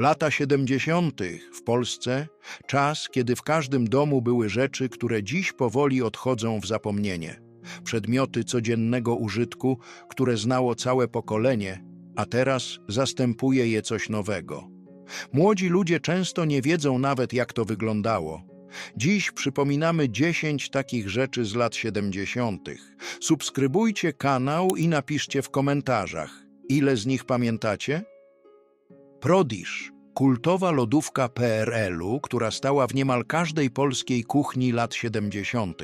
Lata 70. w Polsce czas, kiedy w każdym domu były rzeczy, które dziś powoli odchodzą w zapomnienie. Przedmioty codziennego użytku, które znało całe pokolenie, a teraz zastępuje je coś nowego. Młodzi ludzie często nie wiedzą nawet, jak to wyglądało. Dziś przypominamy 10 takich rzeczy z lat 70. Subskrybujcie kanał i napiszcie w komentarzach, ile z nich pamiętacie? Prodisz, kultowa lodówka PRL-u, która stała w niemal każdej polskiej kuchni lat 70.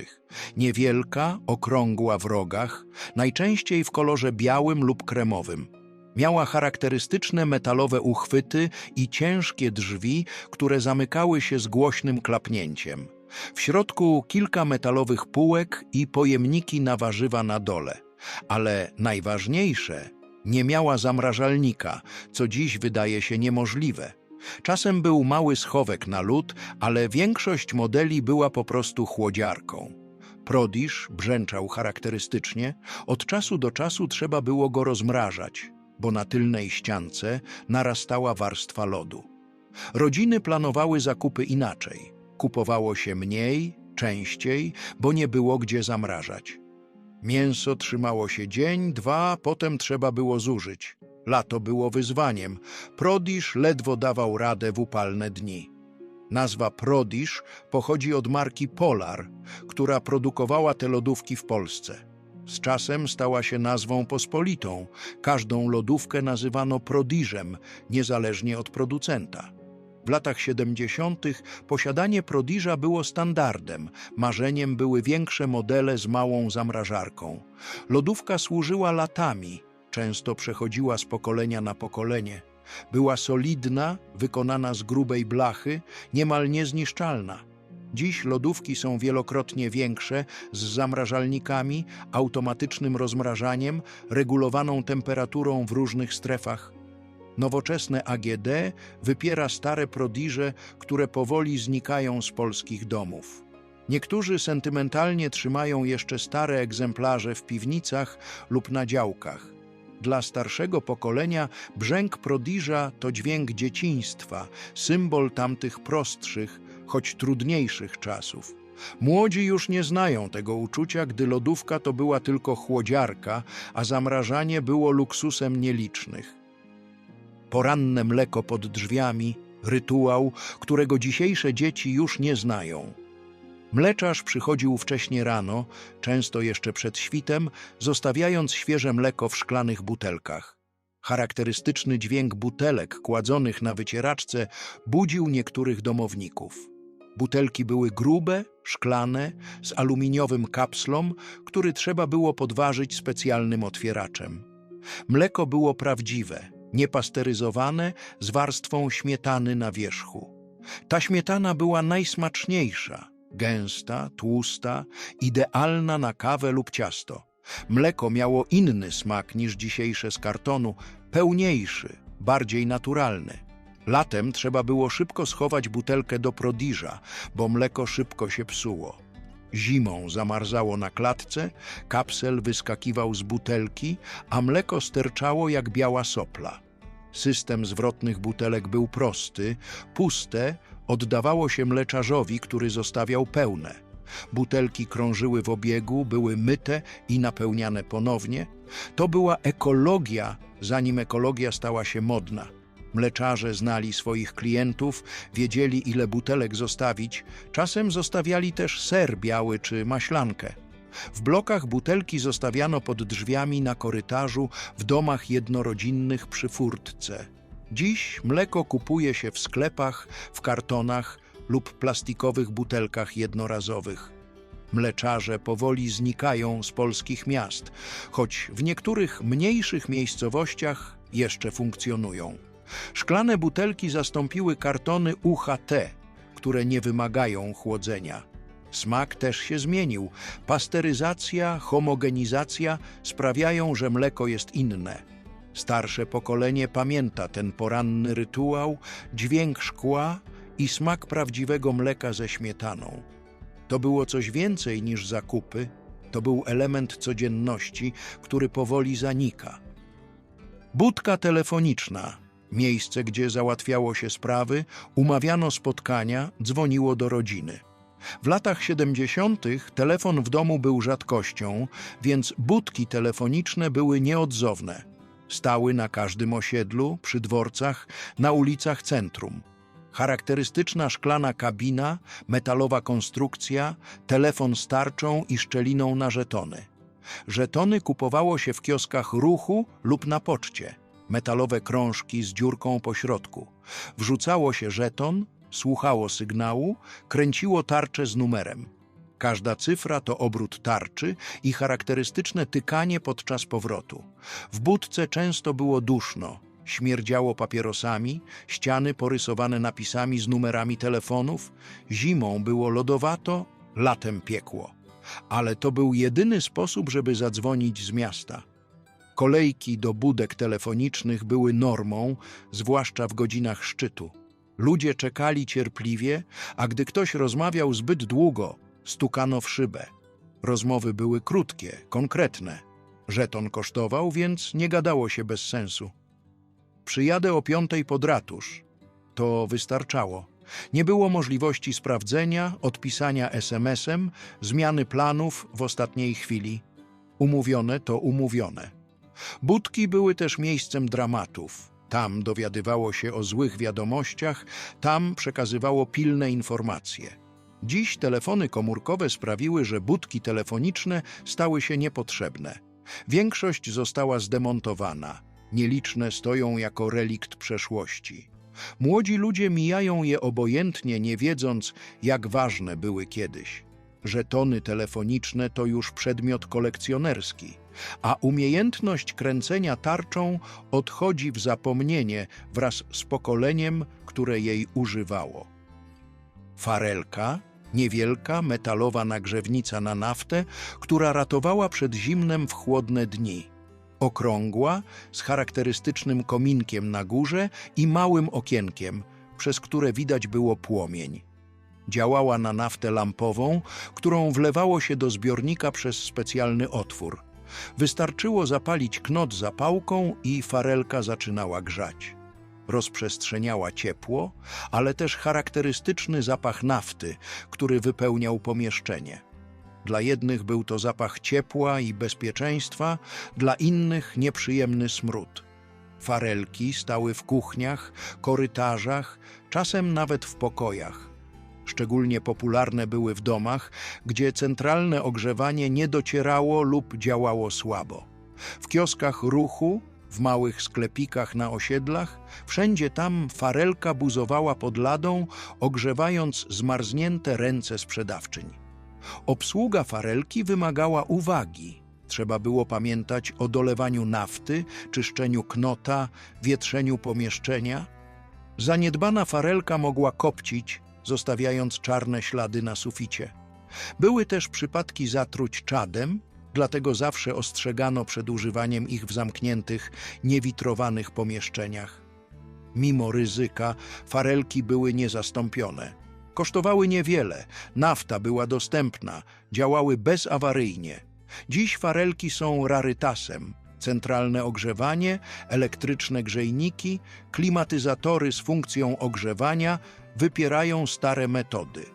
Niewielka, okrągła w rogach, najczęściej w kolorze białym lub kremowym. Miała charakterystyczne metalowe uchwyty i ciężkie drzwi, które zamykały się z głośnym klapnięciem. W środku kilka metalowych półek i pojemniki na warzywa na dole. Ale najważniejsze, nie miała zamrażalnika, co dziś wydaje się niemożliwe. Czasem był mały schowek na lód, ale większość modeli była po prostu chłodziarką. Prodisz brzęczał charakterystycznie, od czasu do czasu trzeba było go rozmrażać, bo na tylnej ściance narastała warstwa lodu. Rodziny planowały zakupy inaczej. Kupowało się mniej, częściej, bo nie było gdzie zamrażać. Mięso trzymało się dzień, dwa, potem trzeba było zużyć. Lato było wyzwaniem. Prodisz ledwo dawał radę w upalne dni. Nazwa Prodisz pochodzi od marki Polar, która produkowała te lodówki w Polsce. Z czasem stała się nazwą pospolitą. Każdą lodówkę nazywano Prodiżem, niezależnie od producenta. W latach 70. posiadanie Prodiża było standardem, marzeniem były większe modele z małą zamrażarką. Lodówka służyła latami, często przechodziła z pokolenia na pokolenie. Była solidna, wykonana z grubej blachy, niemal niezniszczalna. Dziś lodówki są wielokrotnie większe, z zamrażalnikami, automatycznym rozmrażaniem, regulowaną temperaturą w różnych strefach. Nowoczesne AGD wypiera stare prodiże, które powoli znikają z polskich domów. Niektórzy sentymentalnie trzymają jeszcze stare egzemplarze w piwnicach lub na działkach. Dla starszego pokolenia brzęk prodiża to dźwięk dzieciństwa, symbol tamtych prostszych, choć trudniejszych czasów. Młodzi już nie znają tego uczucia, gdy lodówka to była tylko chłodziarka, a zamrażanie było luksusem nielicznych poranne mleko pod drzwiami, rytuał, którego dzisiejsze dzieci już nie znają. Mleczarz przychodził wcześnie rano, często jeszcze przed świtem, zostawiając świeże mleko w szklanych butelkach. Charakterystyczny dźwięk butelek kładzonych na wycieraczce budził niektórych domowników. Butelki były grube, szklane, z aluminiowym kapslą, który trzeba było podważyć specjalnym otwieraczem. Mleko było prawdziwe, niepasteryzowane, z warstwą śmietany na wierzchu. Ta śmietana była najsmaczniejsza, gęsta, tłusta, idealna na kawę lub ciasto. Mleko miało inny smak niż dzisiejsze z kartonu, pełniejszy, bardziej naturalny. Latem trzeba było szybko schować butelkę do prodiża, bo mleko szybko się psuło. Zimą zamarzało na klatce, kapsel wyskakiwał z butelki, a mleko sterczało jak biała sopla. System zwrotnych butelek był prosty, puste oddawało się mleczarzowi, który zostawiał pełne. Butelki krążyły w obiegu, były myte i napełniane ponownie. To była ekologia, zanim ekologia stała się modna. Mleczarze znali swoich klientów, wiedzieli ile butelek zostawić, czasem zostawiali też ser biały czy maślankę. W blokach butelki zostawiano pod drzwiami na korytarzu, w domach jednorodzinnych przy furtce. Dziś mleko kupuje się w sklepach, w kartonach lub plastikowych butelkach jednorazowych. Mleczarze powoli znikają z polskich miast, choć w niektórych mniejszych miejscowościach jeszcze funkcjonują. Szklane butelki zastąpiły kartony UHT, które nie wymagają chłodzenia. Smak też się zmienił. Pasteryzacja, homogenizacja sprawiają, że mleko jest inne. Starsze pokolenie pamięta ten poranny rytuał, dźwięk szkła i smak prawdziwego mleka ze śmietaną. To było coś więcej niż zakupy, to był element codzienności, który powoli zanika. Budka telefoniczna Miejsce, gdzie załatwiało się sprawy, umawiano spotkania, dzwoniło do rodziny. W latach 70. telefon w domu był rzadkością, więc budki telefoniczne były nieodzowne. Stały na każdym osiedlu, przy dworcach, na ulicach centrum. Charakterystyczna szklana kabina, metalowa konstrukcja, telefon z tarczą i szczeliną na żetony. Żetony kupowało się w kioskach ruchu lub na poczcie. Metalowe krążki z dziurką po środku. Wrzucało się żeton, słuchało sygnału, kręciło tarczę z numerem. Każda cyfra to obrót tarczy i charakterystyczne tykanie podczas powrotu. W budce często było duszno, śmierdziało papierosami, ściany porysowane napisami z numerami telefonów, zimą było lodowato, latem piekło. Ale to był jedyny sposób, żeby zadzwonić z miasta. Kolejki do budek telefonicznych były normą, zwłaszcza w godzinach szczytu. Ludzie czekali cierpliwie, a gdy ktoś rozmawiał zbyt długo, stukano w szybę. Rozmowy były krótkie, konkretne. Żeton kosztował, więc nie gadało się bez sensu. Przyjadę o piątej pod ratusz. To wystarczało. Nie było możliwości sprawdzenia, odpisania SMS-em, zmiany planów w ostatniej chwili. Umówione to umówione. Budki były też miejscem dramatów. Tam dowiadywało się o złych wiadomościach, tam przekazywało pilne informacje. Dziś telefony komórkowe sprawiły, że budki telefoniczne stały się niepotrzebne. Większość została zdemontowana. Nieliczne stoją jako relikt przeszłości. Młodzi ludzie mijają je obojętnie, nie wiedząc, jak ważne były kiedyś. Żetony telefoniczne to już przedmiot kolekcjonerski, a umiejętność kręcenia tarczą odchodzi w zapomnienie wraz z pokoleniem, które jej używało. Farelka, niewielka metalowa nagrzewnica na naftę, która ratowała przed zimnem w chłodne dni. Okrągła, z charakterystycznym kominkiem na górze i małym okienkiem, przez które widać było płomień. Działała na naftę lampową, którą wlewało się do zbiornika przez specjalny otwór. Wystarczyło zapalić knot zapałką i farelka zaczynała grzać. Rozprzestrzeniała ciepło, ale też charakterystyczny zapach nafty, który wypełniał pomieszczenie. Dla jednych był to zapach ciepła i bezpieczeństwa, dla innych nieprzyjemny smród. Farelki stały w kuchniach, korytarzach, czasem nawet w pokojach. Szczególnie popularne były w domach, gdzie centralne ogrzewanie nie docierało lub działało słabo. W kioskach ruchu, w małych sklepikach na osiedlach, wszędzie tam farelka buzowała pod ladą, ogrzewając zmarznięte ręce sprzedawczyń. Obsługa farelki wymagała uwagi. Trzeba było pamiętać o dolewaniu nafty, czyszczeniu knota, wietrzeniu pomieszczenia. Zaniedbana farelka mogła kopcić, zostawiając czarne ślady na suficie. Były też przypadki zatruć czadem, dlatego zawsze ostrzegano przed używaniem ich w zamkniętych, niewitrowanych pomieszczeniach. Mimo ryzyka, farelki były niezastąpione. Kosztowały niewiele, nafta była dostępna, działały bezawaryjnie. Dziś farelki są rarytasem. Centralne ogrzewanie, elektryczne grzejniki, klimatyzatory z funkcją ogrzewania wypierają stare metody.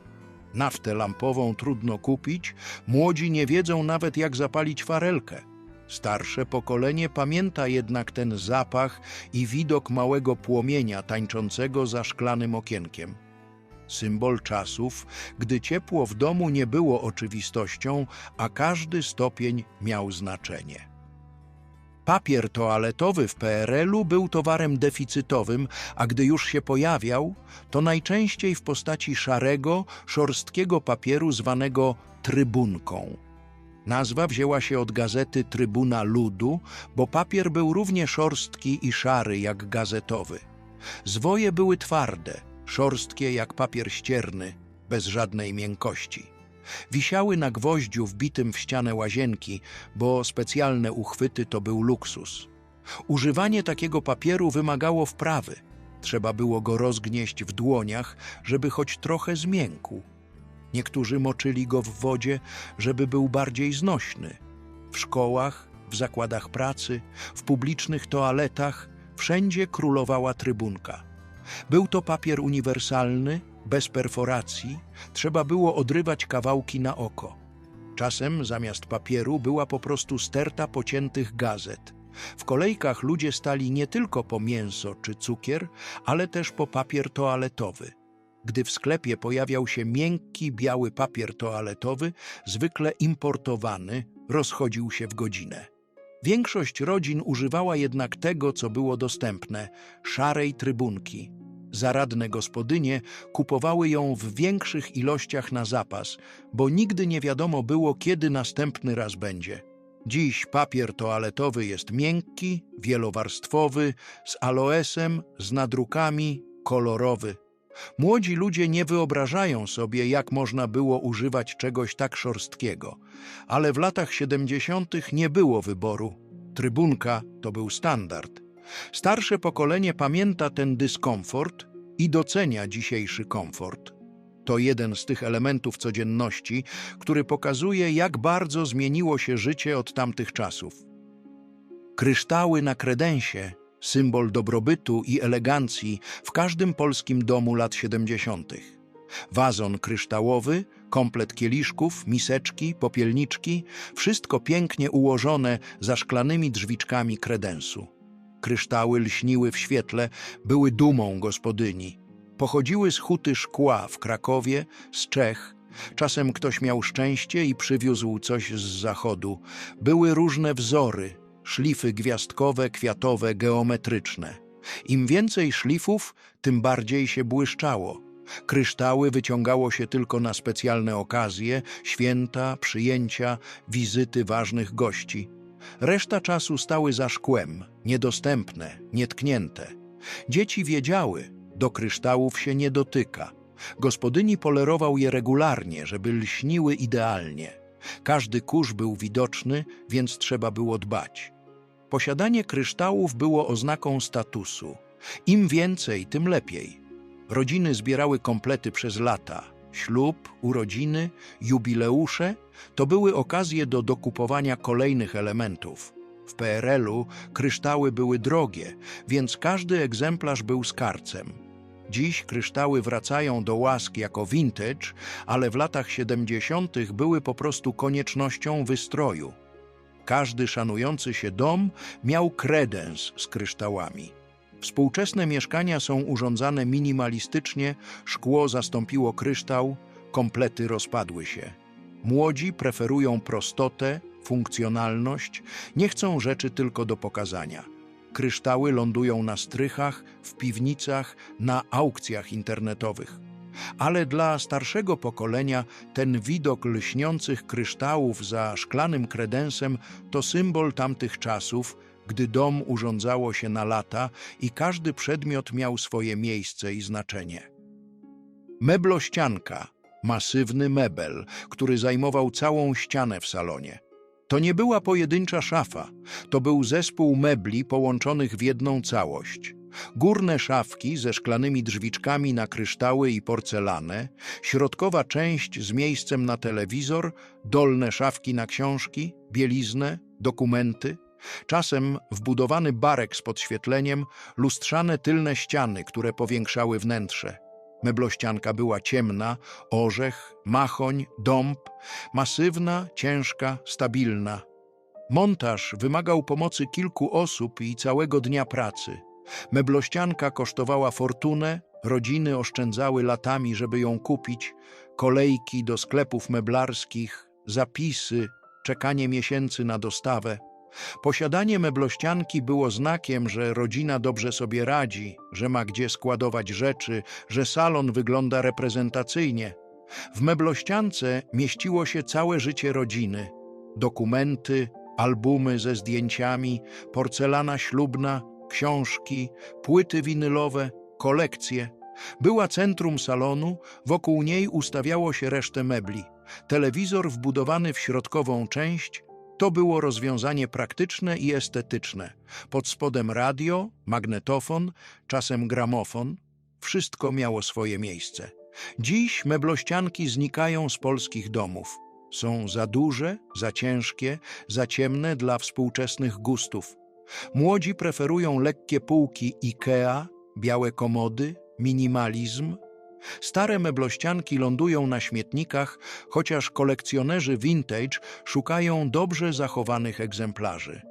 Naftę lampową trudno kupić, młodzi nie wiedzą nawet jak zapalić farelkę. Starsze pokolenie pamięta jednak ten zapach i widok małego płomienia tańczącego za szklanym okienkiem. Symbol czasów, gdy ciepło w domu nie było oczywistością, a każdy stopień miał znaczenie. Papier toaletowy w PRL-u był towarem deficytowym, a gdy już się pojawiał, to najczęściej w postaci szarego, szorstkiego papieru zwanego trybunką. Nazwa wzięła się od gazety Trybuna Ludu, bo papier był równie szorstki i szary jak gazetowy. Zwoje były twarde, szorstkie jak papier ścierny, bez żadnej miękkości. Wisiały na gwoździu wbitym w ścianę łazienki, bo specjalne uchwyty to był luksus. Używanie takiego papieru wymagało wprawy. Trzeba było go rozgnieść w dłoniach, żeby choć trochę zmiękł. Niektórzy moczyli go w wodzie, żeby był bardziej znośny. W szkołach, w zakładach pracy, w publicznych toaletach wszędzie królowała trybunka. Był to papier uniwersalny, bez perforacji, trzeba było odrywać kawałki na oko. Czasem zamiast papieru była po prostu sterta pociętych gazet. W kolejkach ludzie stali nie tylko po mięso czy cukier, ale też po papier toaletowy. Gdy w sklepie pojawiał się miękki, biały papier toaletowy, zwykle importowany, rozchodził się w godzinę. Większość rodzin używała jednak tego, co było dostępne szarej trybunki. Zaradne gospodynie kupowały ją w większych ilościach na zapas, bo nigdy nie wiadomo było, kiedy następny raz będzie. Dziś papier toaletowy jest miękki, wielowarstwowy, z aloesem, z nadrukami, kolorowy. Młodzi ludzie nie wyobrażają sobie, jak można było używać czegoś tak szorstkiego, ale w latach 70. nie było wyboru. Trybunka to był standard. Starsze pokolenie pamięta ten dyskomfort i docenia dzisiejszy komfort. To jeden z tych elementów codzienności, który pokazuje, jak bardzo zmieniło się życie od tamtych czasów. Kryształy na kredensie symbol dobrobytu i elegancji w każdym polskim domu lat 70. Wazon kryształowy, komplet kieliszków, miseczki, popielniczki, wszystko pięknie ułożone za szklanymi drzwiczkami kredensu. Kryształy lśniły w świetle, były dumą gospodyni. Pochodziły z huty szkła w Krakowie, z Czech. Czasem ktoś miał szczęście i przywiózł coś z zachodu. Były różne wzory, szlify gwiazdkowe, kwiatowe, geometryczne. Im więcej szlifów, tym bardziej się błyszczało. Kryształy wyciągało się tylko na specjalne okazje, święta, przyjęcia, wizyty ważnych gości. Reszta czasu stały za szkłem, niedostępne, nietknięte. Dzieci wiedziały, do kryształów się nie dotyka. Gospodyni polerował je regularnie, żeby lśniły idealnie. Każdy kurz był widoczny, więc trzeba było dbać. Posiadanie kryształów było oznaką statusu. Im więcej, tym lepiej. Rodziny zbierały komplety przez lata. Ślub, urodziny, jubileusze to były okazje do dokupowania kolejnych elementów. W PRL-u kryształy były drogie, więc każdy egzemplarz był skarcem. Dziś kryształy wracają do łask jako vintage, ale w latach 70. były po prostu koniecznością wystroju. Każdy szanujący się dom miał kredens z kryształami. Współczesne mieszkania są urządzane minimalistycznie, szkło zastąpiło kryształ, komplety rozpadły się. Młodzi preferują prostotę, funkcjonalność, nie chcą rzeczy tylko do pokazania. Kryształy lądują na strychach, w piwnicach, na aukcjach internetowych. Ale dla starszego pokolenia ten widok lśniących kryształów za szklanym kredensem to symbol tamtych czasów, gdy dom urządzało się na lata i każdy przedmiot miał swoje miejsce i znaczenie. Meblościanka, masywny mebel, który zajmował całą ścianę w salonie. To nie była pojedyncza szafa, to był zespół mebli połączonych w jedną całość. Górne szafki ze szklanymi drzwiczkami na kryształy i porcelanę, środkowa część z miejscem na telewizor, dolne szafki na książki, bieliznę, dokumenty, czasem wbudowany barek z podświetleniem, lustrzane tylne ściany, które powiększały wnętrze. Meblościanka była ciemna, orzech, machoń, dąb, masywna, ciężka, stabilna. Montaż wymagał pomocy kilku osób i całego dnia pracy. Meblościanka kosztowała fortunę, rodziny oszczędzały latami, żeby ją kupić, kolejki do sklepów meblarskich, zapisy, czekanie miesięcy na dostawę. Posiadanie meblościanki było znakiem, że rodzina dobrze sobie radzi, że ma gdzie składować rzeczy, że salon wygląda reprezentacyjnie. W meblościance mieściło się całe życie rodziny. Dokumenty, albumy ze zdjęciami, porcelana ślubna, książki, płyty winylowe, kolekcje. Była centrum salonu, wokół niej ustawiało się resztę mebli. Telewizor wbudowany w środkową część, to było rozwiązanie praktyczne i estetyczne. Pod spodem radio, magnetofon, czasem gramofon. Wszystko miało swoje miejsce. Dziś meblościanki znikają z polskich domów. Są za duże, za ciężkie, za ciemne dla współczesnych gustów. Młodzi preferują lekkie półki IKEA, białe komody, minimalizm. Stare meblościanki lądują na śmietnikach, chociaż kolekcjonerzy vintage szukają dobrze zachowanych egzemplarzy.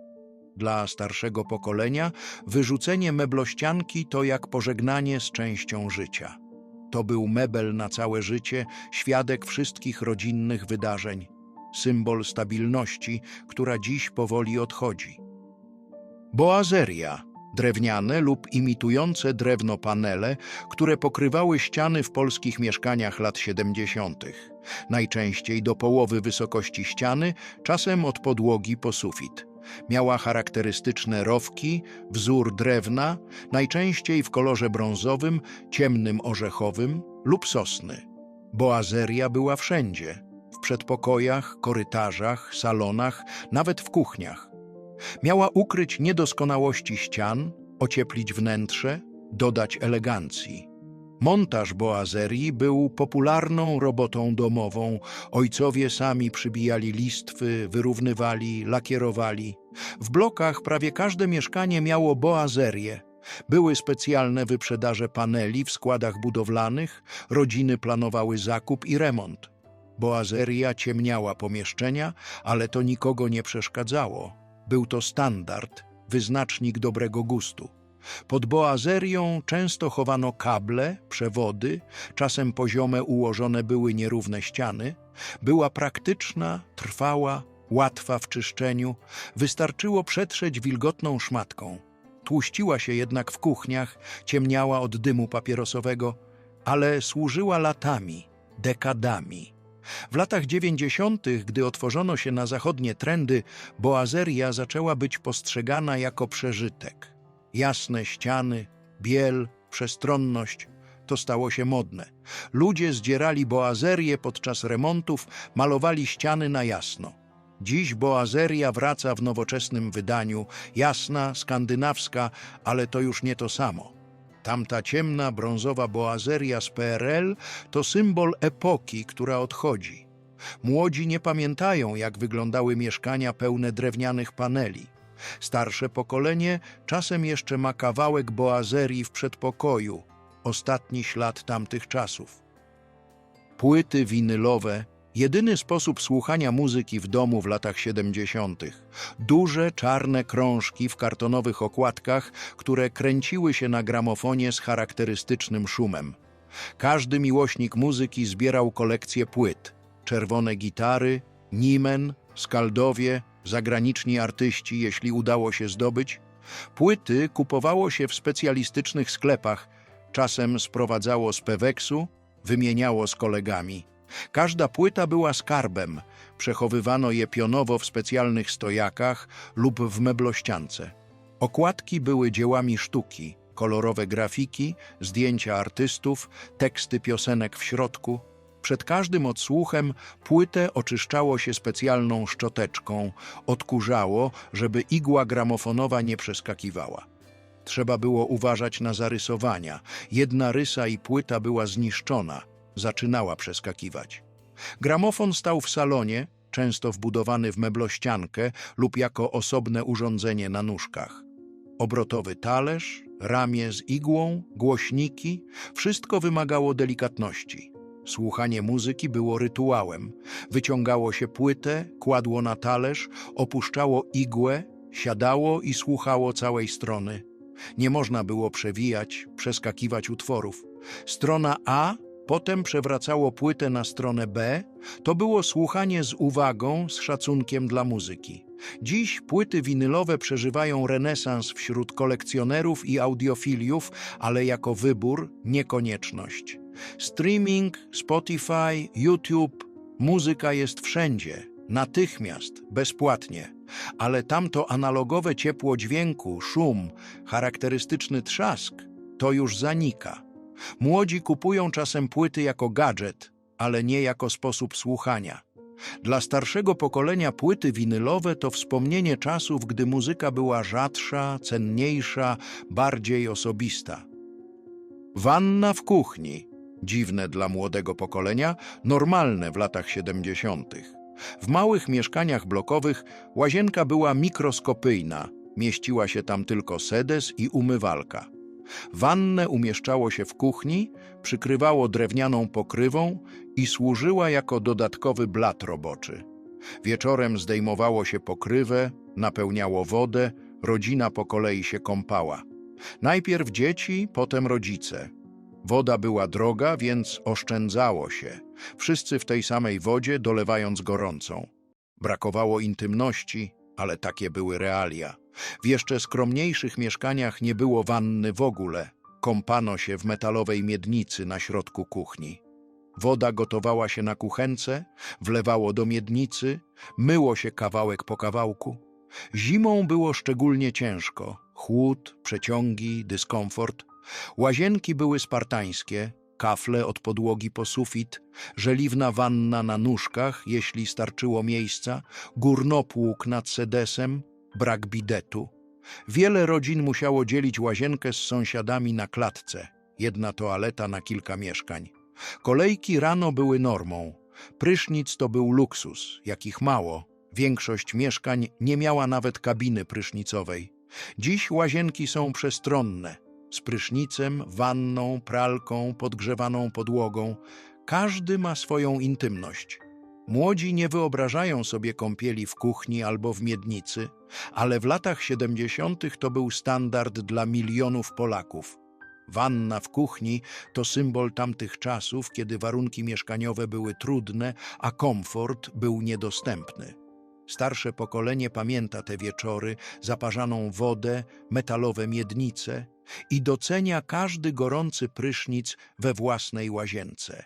Dla starszego pokolenia wyrzucenie meblościanki to jak pożegnanie z częścią życia. To był mebel na całe życie, świadek wszystkich rodzinnych wydarzeń, symbol stabilności, która dziś powoli odchodzi. Boazeria drewniane lub imitujące drewno panele, które pokrywały ściany w polskich mieszkaniach lat 70. Najczęściej do połowy wysokości ściany, czasem od podłogi po sufit. Miała charakterystyczne rowki, wzór drewna, najczęściej w kolorze brązowym, ciemnym orzechowym lub sosny. Boazeria była wszędzie, w przedpokojach, korytarzach, salonach, nawet w kuchniach. Miała ukryć niedoskonałości ścian, ocieplić wnętrze, dodać elegancji. Montaż boazerii był popularną robotą domową. Ojcowie sami przybijali listwy, wyrównywali, lakierowali. W blokach prawie każde mieszkanie miało boazerię. Były specjalne wyprzedaże paneli w składach budowlanych, rodziny planowały zakup i remont. Boazeria ciemniała pomieszczenia, ale to nikogo nie przeszkadzało. Był to standard, wyznacznik dobrego gustu. Pod boazerią często chowano kable, przewody, czasem poziome ułożone były nierówne ściany. Była praktyczna, trwała, łatwa w czyszczeniu, wystarczyło przetrzeć wilgotną szmatką. Tłuściła się jednak w kuchniach, ciemniała od dymu papierosowego, ale służyła latami, dekadami. W latach 90., gdy otworzono się na zachodnie trendy, boazeria zaczęła być postrzegana jako przeżytek. Jasne ściany, biel, przestronność to stało się modne. Ludzie zdzierali boazerię podczas remontów, malowali ściany na jasno. Dziś boazeria wraca w nowoczesnym wydaniu, jasna, skandynawska, ale to już nie to samo. Tamta ciemna, brązowa boazeria z PRL to symbol epoki, która odchodzi. Młodzi nie pamiętają, jak wyglądały mieszkania pełne drewnianych paneli. Starsze pokolenie czasem jeszcze ma kawałek boazerii w przedpokoju, ostatni ślad tamtych czasów. Płyty winylowe jedyny sposób słuchania muzyki w domu w latach 70. Duże czarne krążki w kartonowych okładkach, które kręciły się na gramofonie z charakterystycznym szumem. Każdy miłośnik muzyki zbierał kolekcję płyt. Czerwone gitary, Niemen, Skaldowie, zagraniczni artyści, jeśli udało się zdobyć. Płyty kupowało się w specjalistycznych sklepach, czasem sprowadzało z Peweksu, wymieniało z kolegami. Każda płyta była skarbem, przechowywano je pionowo w specjalnych stojakach lub w meblościance. Okładki były dziełami sztuki, kolorowe grafiki, zdjęcia artystów, teksty piosenek w środku. Przed każdym odsłuchem płytę oczyszczało się specjalną szczoteczką, odkurzało, żeby igła gramofonowa nie przeskakiwała. Trzeba było uważać na zarysowania. Jedna rysa i płyta była zniszczona, zaczynała przeskakiwać. Gramofon stał w salonie, często wbudowany w meblościankę lub jako osobne urządzenie na nóżkach. Obrotowy talerz, ramię z igłą, głośniki wszystko wymagało delikatności. Słuchanie muzyki było rytuałem. Wyciągało się płytę, kładło na talerz, opuszczało igłę, siadało i słuchało całej strony. Nie można było przewijać, przeskakiwać utworów. Strona A Potem przewracało płytę na stronę B. To było słuchanie z uwagą, z szacunkiem dla muzyki. Dziś płyty winylowe przeżywają renesans wśród kolekcjonerów i audiofiliów, ale jako wybór, nie konieczność. Streaming, Spotify, YouTube, muzyka jest wszędzie, natychmiast, bezpłatnie. Ale tamto analogowe ciepło dźwięku, szum, charakterystyczny trzask, to już zanika. Młodzi kupują czasem płyty jako gadżet, ale nie jako sposób słuchania. Dla starszego pokolenia płyty winylowe to wspomnienie czasów, gdy muzyka była rzadsza, cenniejsza, bardziej osobista. Wanna w kuchni. Dziwne dla młodego pokolenia, normalne w latach 70. W małych mieszkaniach blokowych łazienka była mikroskopyjna, Mieściła się tam tylko sedes i umywalka. Wannę umieszczało się w kuchni, przykrywało drewnianą pokrywą i służyła jako dodatkowy blat roboczy. Wieczorem zdejmowało się pokrywę, napełniało wodę, rodzina po kolei się kąpała. Najpierw dzieci, potem rodzice. Woda była droga, więc oszczędzało się. Wszyscy w tej samej wodzie, dolewając gorącą. Brakowało intymności, ale takie były realia. W jeszcze skromniejszych mieszkaniach nie było wanny w ogóle. Kąpano się w metalowej miednicy na środku kuchni. Woda gotowała się na kuchence, wlewało do miednicy, myło się kawałek po kawałku. Zimą było szczególnie ciężko. Chłód, przeciągi, dyskomfort. Łazienki były spartańskie, kafle od podłogi po sufit, żeliwna wanna na nóżkach, jeśli starczyło miejsca, górnopług nad sedesem, brak bidetu. Wiele rodzin musiało dzielić łazienkę z sąsiadami na klatce, jedna toaleta na kilka mieszkań. Kolejki rano były normą. Prysznic to był luksus, jakich mało. Większość mieszkań nie miała nawet kabiny prysznicowej. Dziś łazienki są przestronne, z prysznicem, wanną, pralką, podgrzewaną podłogą. Każdy ma swoją intymność. Młodzi nie wyobrażają sobie kąpieli w kuchni albo w miednicy, ale w latach 70. to był standard dla milionów Polaków. Wanna w kuchni to symbol tamtych czasów, kiedy warunki mieszkaniowe były trudne, a komfort był niedostępny. Starsze pokolenie pamięta te wieczory, zaparzaną wodę, metalowe miednice i docenia każdy gorący prysznic we własnej łazience.